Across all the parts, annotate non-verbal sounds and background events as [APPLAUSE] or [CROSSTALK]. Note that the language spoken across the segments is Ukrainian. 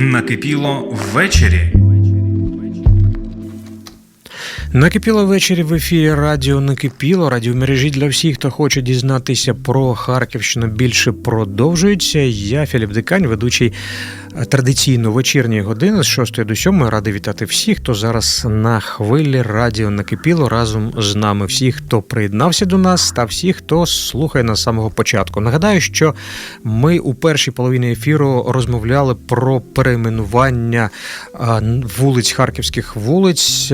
Накипіло ввечері. Накипіло ввечері в ефірі Радіо Накипіло. Радіомережі для всіх, хто хоче дізнатися про Харківщину більше продовжується. Я Філіп Дикань, ведучий традиційно вечірньої години з 6 до 7. Радий вітати всіх, хто зараз на хвилі Радіо Накипіло разом з нами. Всіх, хто приєднався до нас, та всіх, хто слухає нас з самого початку. Нагадаю, що ми у першій половині ефіру розмовляли про перейменування вулиць харківських вулиць.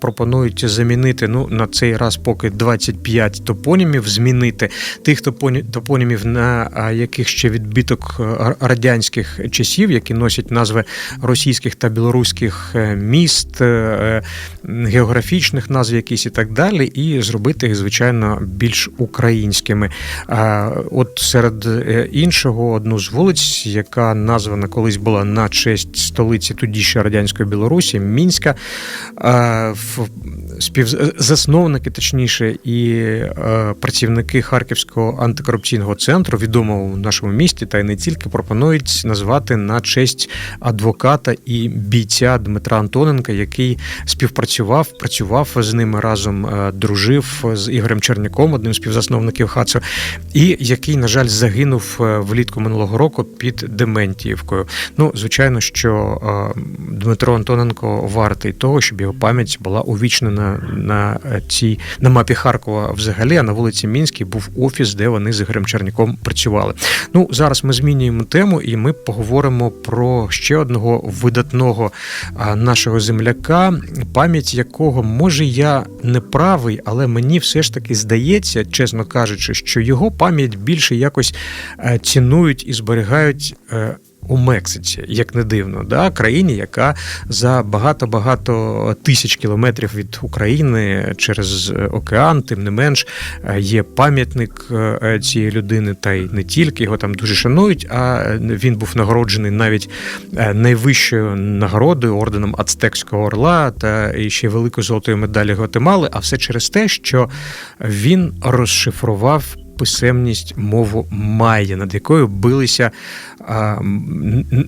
Пропонують замінити ну на цей раз поки 25 топонімів. Змінити тих топоні- топонімів, на яких ще відбиток радянських часів, які носять назви російських та білоруських е, міст, е, географічних назв якісь і так далі, і зробити їх звичайно більш українськими. От серед е, іншого, одну з вулиць, яка названа колись була на честь столиці тоді ще радянської Білорусі, Мінська. Співзасновники, точніше, і працівники Харківського антикорупційного центру, відомого в нашому місті, та й не тільки пропонують назвати на честь адвоката і бійця Дмитра Антоненка, який співпрацював, працював з ними разом, е, дружив з Ігорем Черняком, одним з співзасновників ХАЦу, і який, на жаль, загинув е, влітку минулого року під Дементіївкою. Ну, звичайно, що е, Дмитро Антоненко вартий того, щоб його пам'ять була увічнена на е, цій на мапі Харкова взагалі, а на вулиці Мінській був офіс, де вони з Ігорем Черняком працювали. Ну зараз ми змінюємо тему, і ми поговоримо про ще одного видатного нашого земляка, пам'ять якого може я не правий, але мені все ж таки здається, чесно кажучи, що його пам'ять більше якось е, цінують і зберігають. У Мексиці, як не дивно, да, країні, яка за багато-багато тисяч кілометрів від України через е, океан, тим не менш, е, є пам'ятник е, цієї людини, та й не тільки його там дуже шанують. А він був нагороджений навіть найвищою нагородою орденом Ацтекського орла та ще великою золотою медалі Гватемали. А все через те, що він розшифрував. Писемність мову майя, над якою билися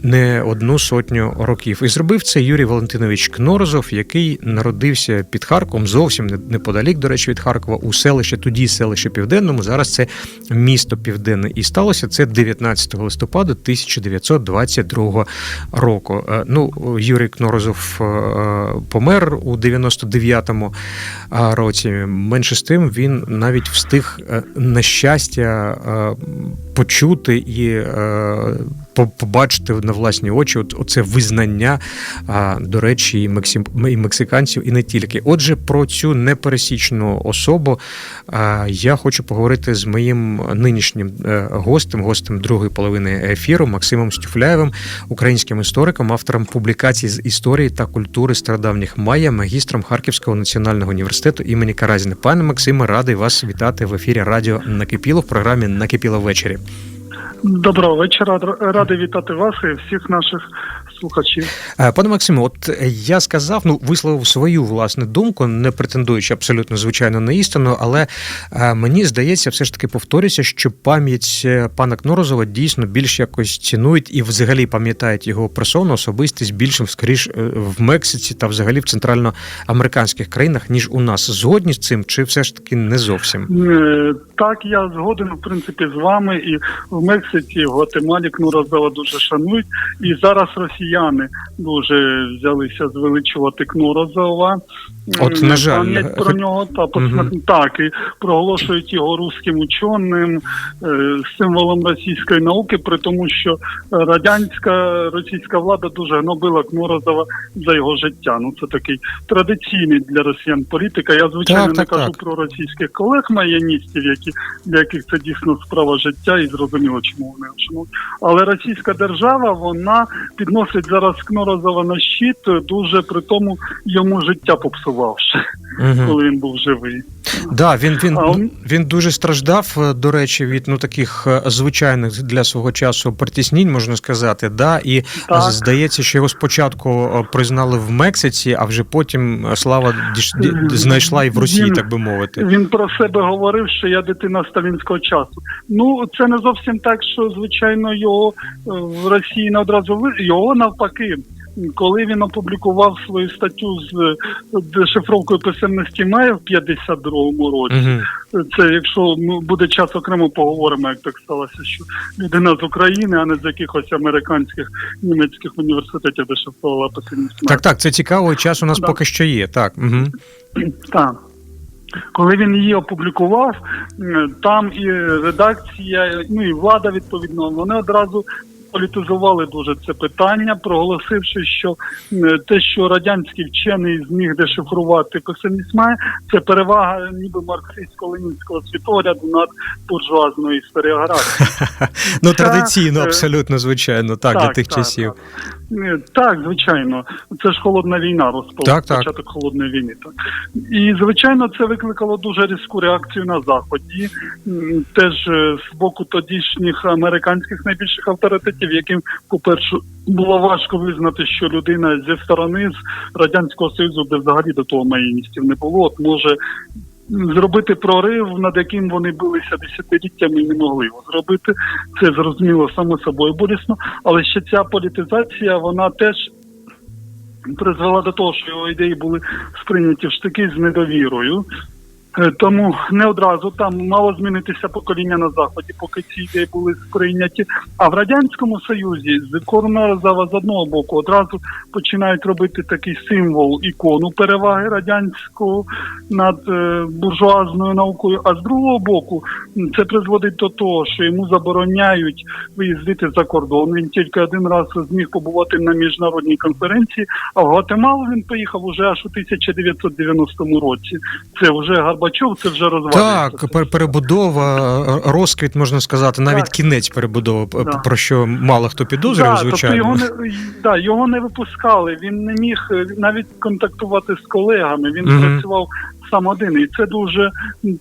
не одну сотню років. І зробив це Юрій Валентинович Кнорозов, який народився під Харковом, зовсім неподалік, до речі, від Харкова, у селищі, тоді селище Південному, зараз це місто Південне. І сталося це 19 листопада 1922 року. Е, Ну, Юрій Кнорозов е, помер у 99-му році. Менше з тим він навіть встиг е, на щастя почути і побачити на власні очі от, оце визнання, а, до речі, і, мексі... і мексиканців, і не тільки. Отже, про цю непересічну особу а, я хочу поговорити з моїм нинішнім е, гостем, гостем другої половини ефіру Максимом Стюфляєвим, українським істориком, автором публікацій з історії та культури стародавніх майя, магістром Харківського національного університету імені Каразіна. Пане Максиме, радий вас вітати в ефірі Радіо Накипіло в програмі Накипіло ввечері. Доброго вечора. Радий вітати вас і всіх наших слухачів. Е, Пане Максиме, от я сказав, ну висловив свою власну думку, не претендуючи абсолютно звичайно на істину, але е, мені здається, все ж таки повторюся, що пам'ять е, пана Кнорозова дійсно більш якось цінують і взагалі пам'ятають його персону, особистість більшим, скоріш в Мексиці та взагалі в центральноамериканських країнах, ніж у нас. Згодні з цим, чи все ж таки не зовсім? Так, я згоден, в принципі, з вами. І в Мексиці, в Гватемалі Кнуразова дуже шанують. І зараз росіяни дуже взялися звеличувати Кнуразова. От, на жаль, пам'ять про нього та Мгм. так і проголошують його руським ученим, е, символом російської науки, при тому, що радянська російська влада дуже гнобила Кнуразова за його життя. Ну це такий традиційний для росіян політика. Я звичайно Так, не так, кажу так. про російських колег маяністів, які для яких це дійсно справа життя, і зрозуміло, чому вони вшанують. Але російська держава вона підносить зараз Кнорозова на щит, дуже при тому йому життя попсувавши, угу. коли він був живий. Да, він, він, він дуже страждав, е, до речі, від ну таких е, звичайних для свого часу притіснінь, можна сказати. Да, і Так. здається, що його спочатку е, признали в Мексиці, а вже потім е, слава знайшла і в Росії, Він- так би мовити. Він про себе говорив, що я дитина сталінського часу. Ну це не зовсім так, що звичайно його е, в Росії не одразу ви його навпаки. Коли він опублікував свою статтю з дешифровкою писемності Має в 52-му році, Угу. це якщо ну, буде час окремо поговоримо, як так сталося, що людина з України, а не з якихось американських німецьких університетів дешифрувала писемність Має. Так, так, це цікаво. Час у нас Да. поки що є. Так. Угу. Так. Коли він її опублікував, там і редакція, ну і влада відповідно, вони одразу політизували дуже це питання, проголосивши, що е, те, що радянський вчений зміг дешифрувати писемність це перевага ніби марксистсько-ленінського світогляду над буржуазною історіографією. [LAUGHS] Ну, традиційно, е, абсолютно, звичайно, так, для тих часів. Так. Е, звичайно, це ж холодна війна розпал, Так, так. початок холодної війни. Так. І звичайно, це викликало дуже різку реакцію на заході, теж е, з боку тодішніх американських найбільших авторитетів, яким, по-перше, було важко визнати, що людина зі сторони з радянського союзу, де взагалі до того маїністів не було, от може. Зробити прорив, над яким вони билися десятиліттями, не могли його зробити. Це зрозуміло само собою болісно, але ще ця політизація, вона теж призвела до того, що його ідеї були сприйняті в штики з недовірою. Е, Тому не одразу там мало змінитися покоління на заході, поки ці ідеї були сприйняті. А в радянському союзі з Коронарозава з одного боку одразу починають робити такий символ ікону переваги радянського над е, буржуазною наукою. А з другого боку, це призводить до того, що йому забороняють виїздити за кордон. Він тільки один раз зміг побувати на міжнародній конференції, а в Гватемалу він поїхав уже аж у 1990 році. Це вже Горбачов, це вже розвалюється. Так, пер- перебудова, розквіт, можна сказати, навіть Так. кінець перебудови, Да. про що мало хто підозрював, Да, тобто звичайно. його не да, його не випускали. Він не міг е, навіть контактувати з колегами. Він Мгм. працював сам один, і це дуже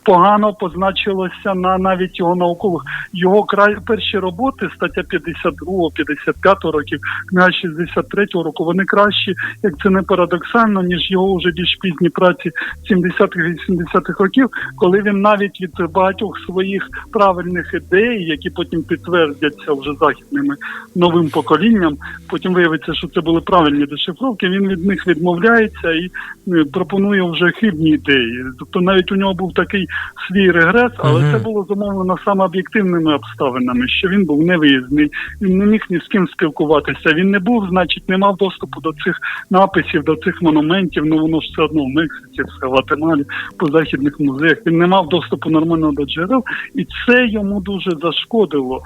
погано позначилося на навіть його наукових його край перші роботи, стаття 52, 55 років, книга 63 року. Вони кращі, як це не парадоксально, ніж його вже більш пізні праці 70-х 80-х років, коли він навіть від багатьох своїх правильних ідей, які потім підтвердяться вже західними новим поколінням. Потім виявиться, що це були правильні дешифровки. Він від них відмовляється і е, пропонує вже хибні ідеї. Тобто навіть у нього був такий свій регрес, але Мгм. це було зумовлено саме об'єктивними обставинами, що він був невиїзний, він не міг ні з ким спілкуватися. Він не був, значить, не мав доступу до цих написів, до цих монументів. Ну воно ж все одно в Мексиці, все в Гватемалі, по західних музеях. Він не мав доступу нормально до джерел, і це йому дуже зашкодило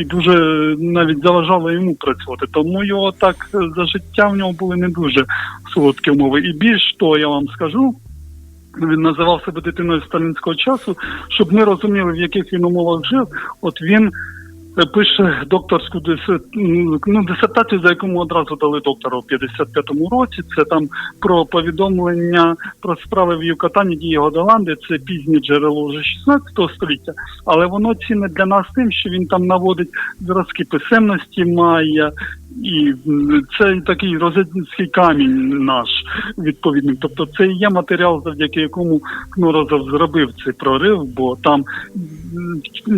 і дуже навіть заважало йому працювати. Тому його так е, за життя в нього були не дуже солодкі умови. І більш того, я вам скажу. Він називав себе дитиною сталінського часу, щоб ми розуміли, в яких він умовах жив. От він е, пише докторську ну, дисертацію, за яку йому одразу дали доктора у 55-му році. Це там про повідомлення про справи в Юкатані дії Годоланди. Це пізнє джерело вже 16 століття, але воно цінне для нас тим, що він там наводить зразки писемності Майя, і це такий розетницький камінь наш відповідний. Тобто це і є матеріал, завдяки якому Кнорозов зробив цей прорив, бо там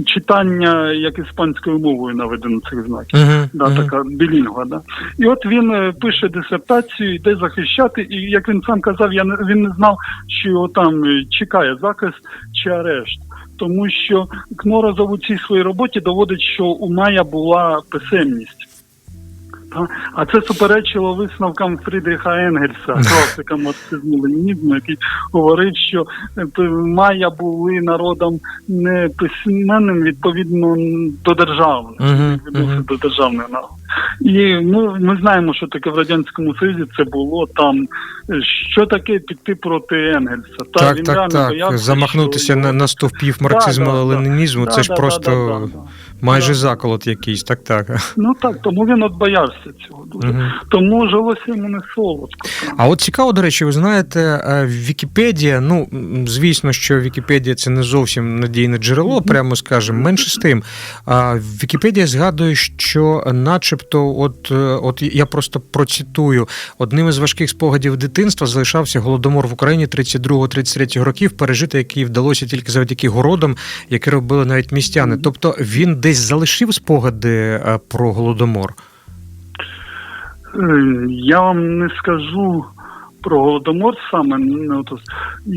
читання як іспанською мовою наведено цих знаків. Мгм, Да, мгм. така білінгва, да. І от він е, пише дисертацію, йде захищати, і як він сам казав, я не він не знав, що його там е, чекає захист чи арешт. Тому що Кнорозов у цій своїй роботі доводить, що у Майя була писемність. Та? А це суперечило висновкам Фрідріха Енгельса, класика марксизму ленінізму, який говорив, що е, майя були народом не письменним відповідно до державних відносин до державної науки. І ну, ми знаємо, що таке в Радянському Союзі це було там. Що таке піти проти Енгельса? Та, так, він так, реально так. боявся, Замахнутися що на, на стовпів марксизму Да, да, да. ленінізму, Да, це ж да, просто да, да, да. майже Да. заколот якийсь, так, так. Ну так, тому він от боявся цього дуже. Мгм. Тому жилося йому не солодко. там. А от цікаво, до речі, ви знаєте, е, Вікіпедія, ну звісно, що Вікіпедія це не зовсім надійне джерело, прямо скажемо, менше з тим. Вікіпедія згадує, що, начебто, от, е, от я просто процитую, одним із важких спогадів дитинства залишався голодомор в Україні 32-33 років, пережити який вдалося тільки завдяки городам, які робили навіть містяни. Тобто він десь залишив спогади е, про голодомор. Е, Я вам не скажу про голодомор саме. ну, то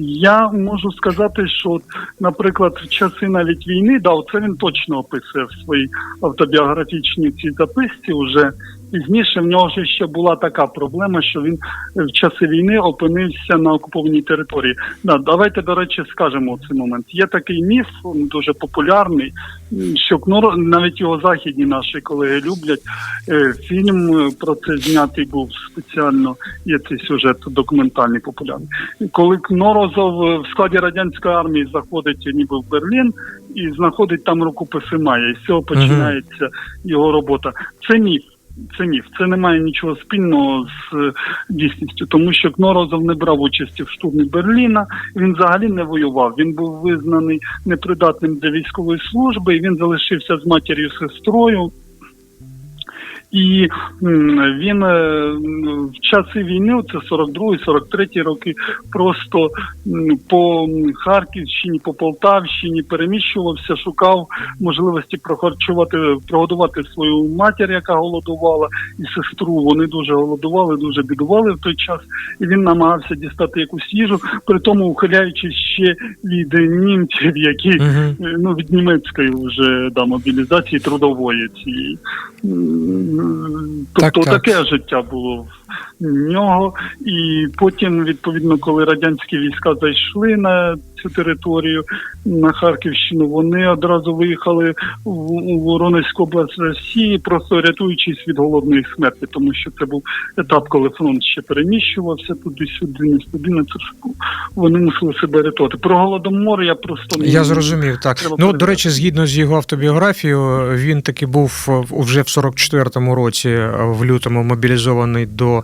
Я можу сказати, що, наприклад, в часи навіть війни, да, це він точно описує в своїй автобіографічній цій записці. Уже пізніше в нього ж ще була така проблема, що він е, в часи війни опинився на окупованій території. Да, давайте, до речі, скажемо цей момент. Є такий міф, дуже популярний, що Кнор, навіть його західні наші колеги люблять. Е, Фільм е, про це знятий був спеціально. Є цей сюжет документальний популярний. Коли Кнорозов в складі радянської армії заходить ніби в Берлін і знаходить там рукописи Майя, і з цього починається його робота. Це міф. Це міф, це не має нічого спільного з е, дійсністю, тому що Кнорозов не брав участі в штурмі Берліна. Він взагалі не воював. Він був визнаний непридатним для військової служби, і він залишився з матір'ю сестрою. І він е, в часи війни, це 42-43 роки, просто по Харківщині, по Полтавщині переміщувався, шукав можливості прохарчувати, прогодувати свою матір, яка голодувала, і сестру. Вони дуже голодували, дуже бідували в той час. І він намагався дістати якусь їжу, при тому ухиляючись ще від німців, які. Е, ну від німецької вже да мобілізації трудової цієї. Тобто Так, так. таке життя було нього. І потім, відповідно, коли радянські війська зайшли на цю територію на Харківщину, вони одразу виїхали в у Воронезьку область Росії, просто рятуючись від голодної смерті, тому що це був етап, коли фронт ще переміщувався туди-сюди, не туди, не це. Вони мусили себе рятувати. Про голодомор я просто не Я зрозумів, так. Треба Ну, до речі, згідно з його автобіографією, він таки був вже в 44-му році е, в лютому мобілізований до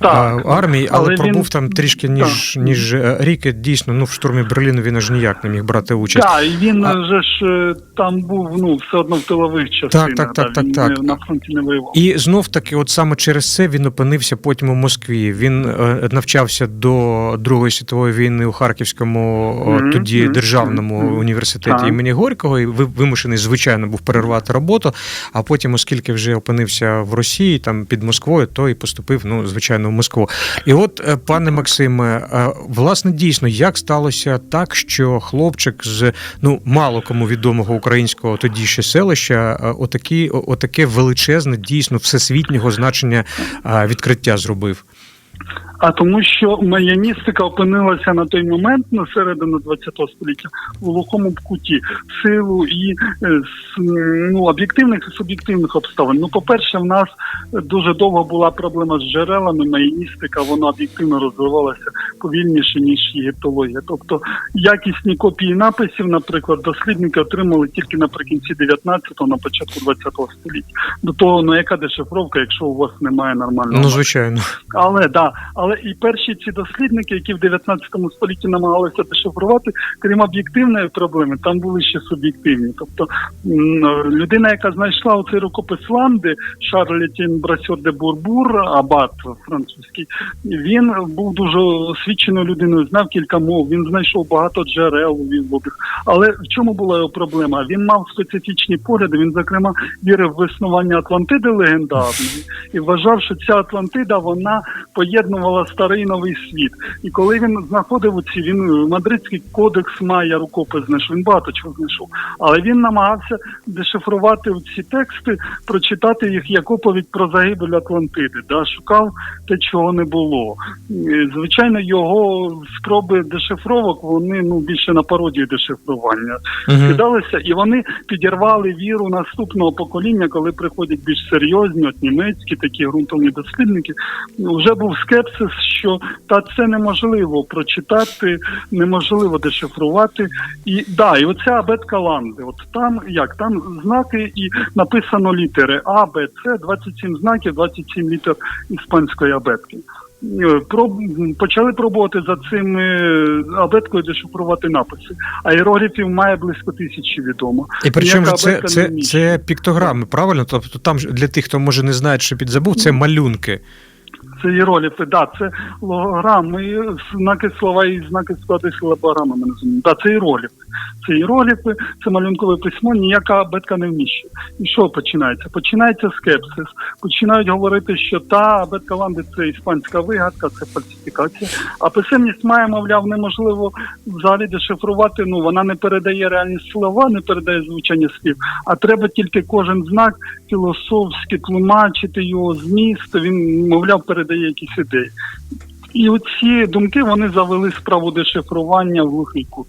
Так, е, армії, але, але він- пробув там трішки ніж, Так. ніж е, рік. І Дійсно, ну в штурмі Берліну він аж ніяк не міг брати участь. Так, і він А- же ж е, там був ну все одно в тилових частинах. так, так, да, так, він так. на фронті не воював. І знов таки, от саме через це він опинився потім у Москві. Він е, навчався до Другої світової війни у Харківському Мгм, тоді мгм, державному мгм. університеті Так. імені Горького, і ви- вимушений, звичайно, був перервати роботу. А потім, оскільки вже опинився в Росії, там під Москвою, то і поступив, ну, звичайно, в Москву. І от, е, пане Максиме, е, власне, дійсно, як сталося так, що хлопчик з ну мало кому відомого українського тоді ще селища, е, отакі, отаке величезне, дійсно всесвітнього значення відкриття зробив. А тому, що маяністика опинилася на той момент на середину ХХ століття в глухому куті в силу і е, ну, об'єктивних і суб'єктивних обставин. Ну, по-перше, в нас дуже довго була проблема з джерелами. Маяністика вона об'єктивно розвивалася повільніше ніж єгиптологія. Тобто якісні копії написів, наприклад, дослідники отримали тільки наприкінці 19-го, на початку 20-го століття. До того, ну яка дешифровка, якщо у вас немає нормального Ну, звичайно. але да, але і перші ці дослідники, які в 19 столітті намагалися дешифрувати, крім об'єктивної проблеми, там були ще суб'єктивні. Тобто людина, яка знайшла оцей рукопис Ланди, Шарль Брасьор де Бурбур, абат французький, він був дуже освіченою людиною, знав кілька мов, він знайшов багато джерел у відлогах. Але в чому була його проблема? Він мав специфічні погляди. Він, зокрема, вірив в існування Атлантиди легендарної і вважав, що ця Атлантида вона поєднувала старий новий світ. І коли він знаходив оці, він е, мадридський кодекс Майя рукопис знайшов, він багато чого знайшов. Але він намагався дешифрувати ці тексти, прочитати їх як оповідь про загибель Атлантиди. Да? Шукав те, чого не було. Звичайно, його спроби дешифровок вони ну більше на пародію дешифрування Мгм. скидалися, і вони підірвали віру наступного покоління, коли приходять більш серйозні, от німецькі такі ґрунтовні дослідники. Вже був скепсис, що та це неможливо прочитати, неможливо дешифрувати. І да, і оця абетка Ланди. От там як там знаки і написано літери А, Б, С, 27 знаків, 27 літер іспанської абетки. Е, Проб... Почали пробувати за цим е, абеткою дешифрувати написи. Аерографів має близько тисячі відомо. І причому це, це, це піктограми, правильно? Тобто там для тих, хто може не знає, що підзабув, це малюнки. Це іероліфи, да, це логограми, знаки слова і знаки склади силабограмами називаємо. Да, це іероліфи. Це іероліфи, це малюнкове письмо, ніяка абетка не вміщує. І що починається? Починається скепсис. Починають говорити, що та абетка ланди це іспанська вигадка, це фальсифікація. А писемність має, мовляв, неможливо взагалі дешифрувати. Ну вона не передає реальні слова, не передає звучання слів, а треба тільки кожен знак філософськи тлумачити його зміст. Він, мовляв, передає якісь ідеї. І оці думки вони завели справу дешифрування в глухий кут.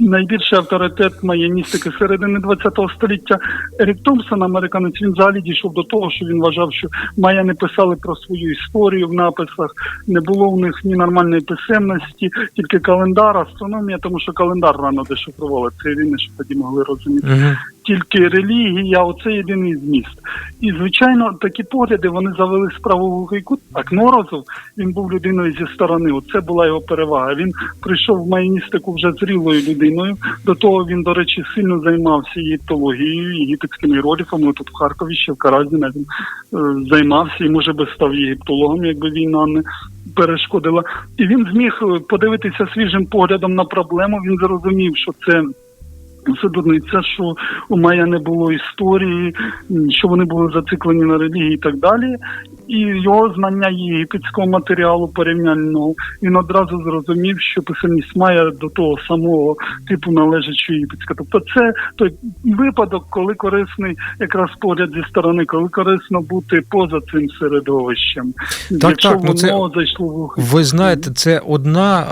Найбільший авторитет маяністики середини ХХ століття Ерік Томпсон, американець, він взагалі дійшов до того, що він вважав, що маяни писали про свою історію в написах, не було в них ні нормальної писемності, тільки календар, астрономія, тому що календар рано дешифрували. Це єдине, що тоді могли розуміти Угу. Тільки релігія, оце єдиний зміст. І звичайно, такі погляди вони завели справу кут. А Кнорозов він був людиною зі сторони. Оце була його перевага. Він прийшов в майністику вже зрілою людиною. До того він, до речі, сильно займався єгиптологією, єгипетськими іероліфами. Тут в Харкові ще в Каразі навіть він е, займався і може би став єгиптологом, якби війна не перешкодила. І він зміг е, подивитися свіжим поглядом на проблему. Він зрозумів, що це. Все дурниця, що у Майя не було історії, що вони були зациклені на релігії і так далі. І його знання єгипетського матеріалу порівняльного він одразу зрозумів, що писемність Майя до того самого типу належить, що єгипетська. Тобто це той випадок, коли корисний якраз погляд зі сторони, коли корисно бути поза цим середовищем. Якщо так, ну це- зайшло в Ви знаєте, це одна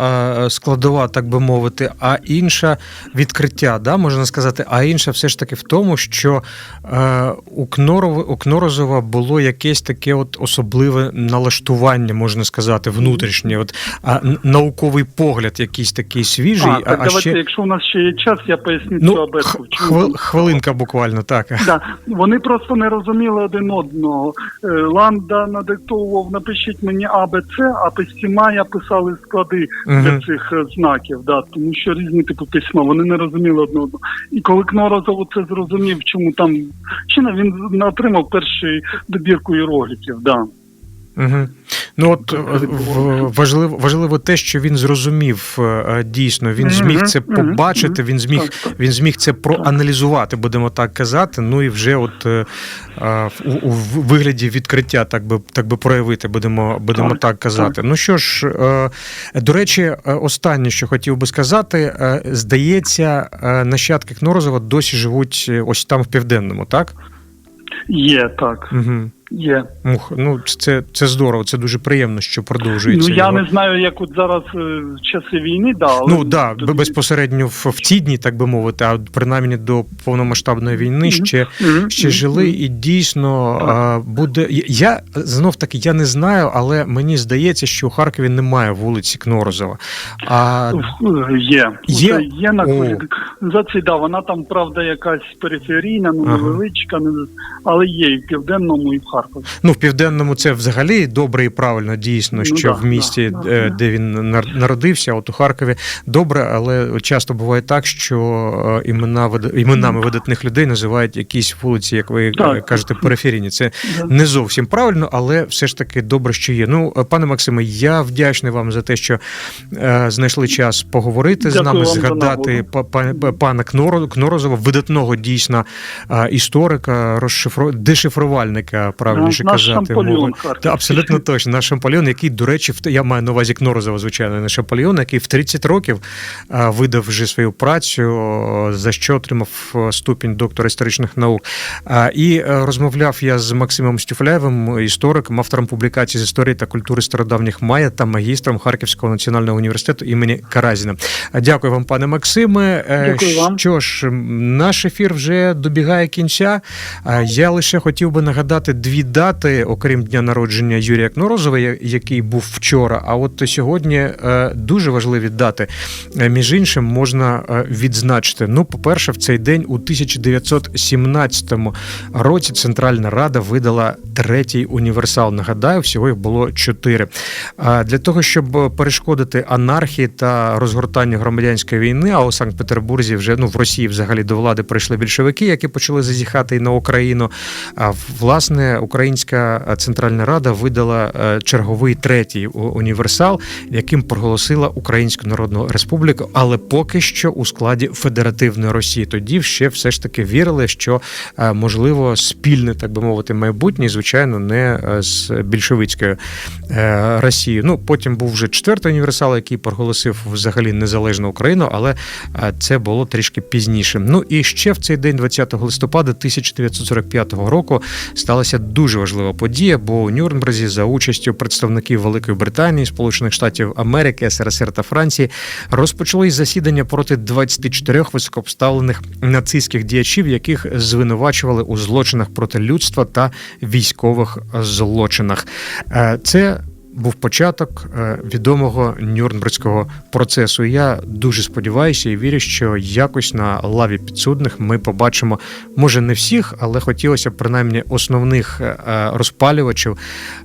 складова, так би мовити, а інша відкриття, да, можна сказати, а інша все ж таки в тому, що е, у Кнорозова було якесь таке от особливе налаштування, можна сказати, внутрішнє, от, а, науковий погляд якийсь такий свіжий, А, так давайте, якщо у нас ще є час, я поясню цю ну, абетку. хвил, хвилинка буквально, так. [LAUGHS] Да, вони просто не розуміли один одного. Е, Ланда надиктовував, напишіть мені А, Б, С, а писці Майя писали склади Мгм. для цих е, знаків, да, тому що різні типи письма, вони не розуміли одне одного. І коли Кнорозов це зрозумів, чому там Чина, він отримав перший добірку іерогліфів, да. Угу. Ну от е, важливо, важливо те, що він зрозумів е, дійсно. Він зміг це побачити, він зміг він зміг це проаналізувати, будемо так казати. Ну і вже от е, е, у, у вигляді відкриття, так би так би проявити, будемо будемо так, казати. Ну що ж, е, до речі, е, останнє, що хотів би сказати, е, здається, е, нащадки Кнорозова досі живуть е, ось там в південному, так? Є, так, Угу. Є. Мух, ну це, це здорово, це дуже приємно, що продовжується. Ну я його. не знаю, як от зараз е, в часи війни, да, але Ну да, тоді- безпосередньо в, в ті дні, так би мовити, а принаймні до повномасштабної війни ще, ще жили, і дійсно а, буде. Я знов таки я не знаю, але мені здається, що у Харкові немає вулиці Кнорозова. А Є. Є? Є, є на О. організації, да, вона там, правда, якась периферійна, ну Ага. невеличка, не- але є і в Південному, і в Харкові. ну в південному це взагалі добре і правильно, дійсно, Ну, що да, в місті, да, е, да. де він нар- народився, от у Харкові добре, але часто буває так, що е, імена вида- іменами видатних людей називають якісь вулиці, як ви е, Так. кажете, периферійні. Це Да. не зовсім правильно, але все ж таки добре, що є. Ну, е, пане Максиме, я вдячний вам за те, що е, знайшли час поговорити з Дякую нами, вам за згадати нагоду. па- па- пана Кноро- Кнорозова, видатного дійсно е, історика, розшифро... дешифрувальника правильніше Наш казати. Шампольон мовою. Та абсолютно точно. Наш Шампольон, який, до речі, в я маю на увазі Кнорозова, звичайно, не Шампольон, який в 30 років видав вже свою працю, за що отримав ступінь доктора історичних наук. І е, розмовляв я з Максимом Стюфляєвим, істориком, автором публікацій з історії та культури стародавніх Майя та магістром Харківського національного університету імені Каразіна. Дякую вам, пане Максиме. Дякую вам. Що ж, наш ефір вже добігає кінця. Я лише хотів би нагадати дві дати, окрім дня народження Юрія Кнорозова, який був вчора. А от сьогодні е, дуже важливі дати. Е, Між іншим, можна е, відзначити. Ну, по-перше, в цей день у 1917 році Центральна Рада видала третій універсал. Нагадаю, всього їх було чотири. Для того, щоб перешкодити анархії та розгортанню громадянської війни, а у Санкт-Петербурзі вже ну в Росії взагалі до влади прийшли більшовики, які почали зазіхати і на Україну. А власне Українська Центральна Рада видала е, черговий третій універсал, яким проголосила Українську Народну Республіку, але поки що у складі Федеративної Росії. Тоді ще все ж таки вірили, що е, можливо спільне, так би мовити, майбутнє, звичайно, не е, з більшовицькою Росією. Ну потім був вже четвертий універсал, який проголосив взагалі незалежну Україну, але це було трішки пізніше. Ну і ще в цей день, 20 листопада 1945 року, сталася дуже важлива подія, бо у Нюрнберзі за участю представників Великої Британії, Сполучених Штатів Америки, СРСР та Франції розпочалось засідання проти 24 високообставлених нацистських діячів, яких звинувачували у злочинах проти людства та військових злочинах. Е, Це був початок е, відомого Нюрнбергського процесу. Я дуже сподіваюся і вірю, що якось на лаві підсудних ми побачимо, може не всіх, але хотілося б принаймні основних е, розпалювачів,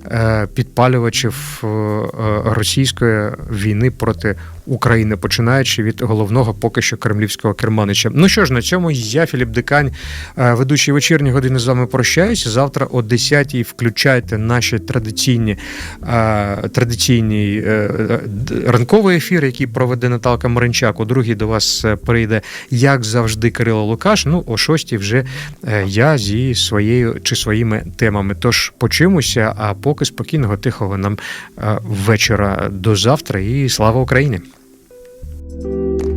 е, підпалювачів е, е, російської війни проти України, починаючи від головного поки що кремлівського керманича. Ну що ж, на цьому я, Філіп Дикань, е, ведучий вечірні години з вами прощаюся. Завтра о 10-й включайте наші традиційні е, традиційний е, ранковий ефір, який проведе Наталка Маринчак. У другій до вас прийде, як завжди, Кирило Лукаш. Ну, о 6 вже я зі своєю чи своїми темами. Тож почимося, а поки спокійного, тихого нам вечора до завтра і слава Україні! Thank you.